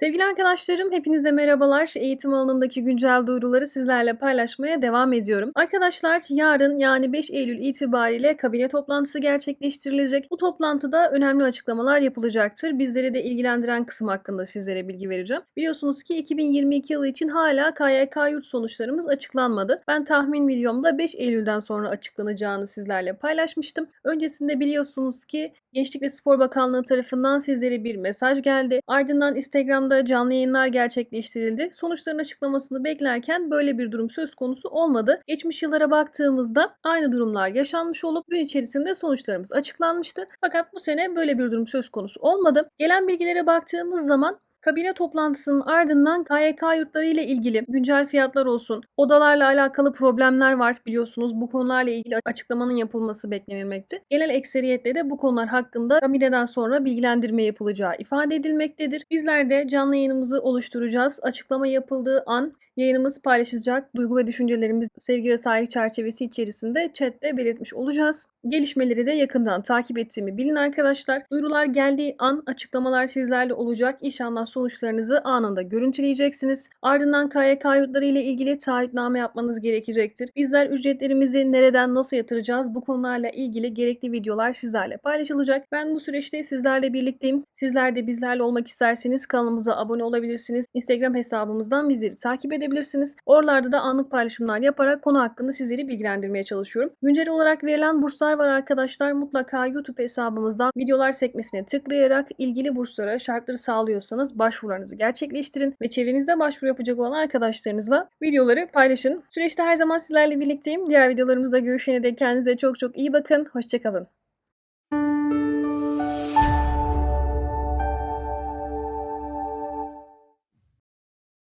Sevgili arkadaşlarım, hepinize merhabalar. Eğitim alanındaki güncel duyuruları sizlerle paylaşmaya devam ediyorum. Arkadaşlar, yarın yani 5 Eylül itibariyle kabine toplantısı gerçekleştirilecek. Bu toplantıda önemli açıklamalar yapılacaktır. Bizleri de ilgilendiren kısım hakkında sizlere bilgi vereceğim. Biliyorsunuz ki 2022 yılı için hala KYK yurt sonuçlarımız açıklanmadı. Ben tahmin videomda 5 Eylül'den sonra açıklanacağını sizlerle paylaşmıştım. Öncesinde biliyorsunuz ki Gençlik ve Spor Bakanlığı tarafından sizlere bir mesaj geldi. Ardından Instagram'da canlı yayınlar gerçekleştirildi. Sonuçların açıklamasını beklerken böyle bir durum söz konusu olmadı. Geçmiş yıllara baktığımızda aynı durumlar yaşanmış olup gün içerisinde sonuçlarımız açıklanmıştı. Fakat bu sene böyle bir durum söz konusu olmadı. Gelen bilgilere baktığımız zaman Kabine toplantısının ardından KYK yurtları ile ilgili güncel fiyatlar olsun, odalarla alakalı problemler var biliyorsunuz. Bu konularla ilgili açıklamanın yapılması beklenilmekte. Genel ekseriyetle de bu konular hakkında kabineden sonra bilgilendirme yapılacağı ifade edilmektedir. Bizler de canlı yayınımızı oluşturacağız. Açıklama yapıldığı an yayınımız paylaşılacak. Duygu ve düşüncelerimiz sevgi ve saygı çerçevesi içerisinde chatte belirtmiş olacağız. Gelişmeleri de yakından takip ettiğimi bilin arkadaşlar. Duyurular geldiği an açıklamalar sizlerle olacak. İnşallah sonuçlarınızı anında görüntüleyeceksiniz. Ardından KYK yurtları ile ilgili taahhütname yapmanız gerekecektir. Bizler ücretlerimizi nereden nasıl yatıracağız bu konularla ilgili gerekli videolar sizlerle paylaşılacak. Ben bu süreçte sizlerle birlikteyim. Sizler de bizlerle olmak isterseniz kanalımıza abone olabilirsiniz. Instagram hesabımızdan bizleri takip edebilirsiniz. Oralarda da anlık paylaşımlar yaparak konu hakkında sizleri bilgilendirmeye çalışıyorum. Güncel olarak verilen burslar var arkadaşlar. Mutlaka YouTube hesabımızdan videolar sekmesine tıklayarak ilgili burslara şartları sağlıyorsanız başvurularınızı gerçekleştirin ve çevrenizde başvuru yapacak olan arkadaşlarınızla videoları paylaşın. Süreçte her zaman sizlerle birlikteyim. Diğer videolarımızda görüşene dek kendinize çok çok iyi bakın. Hoşçakalın.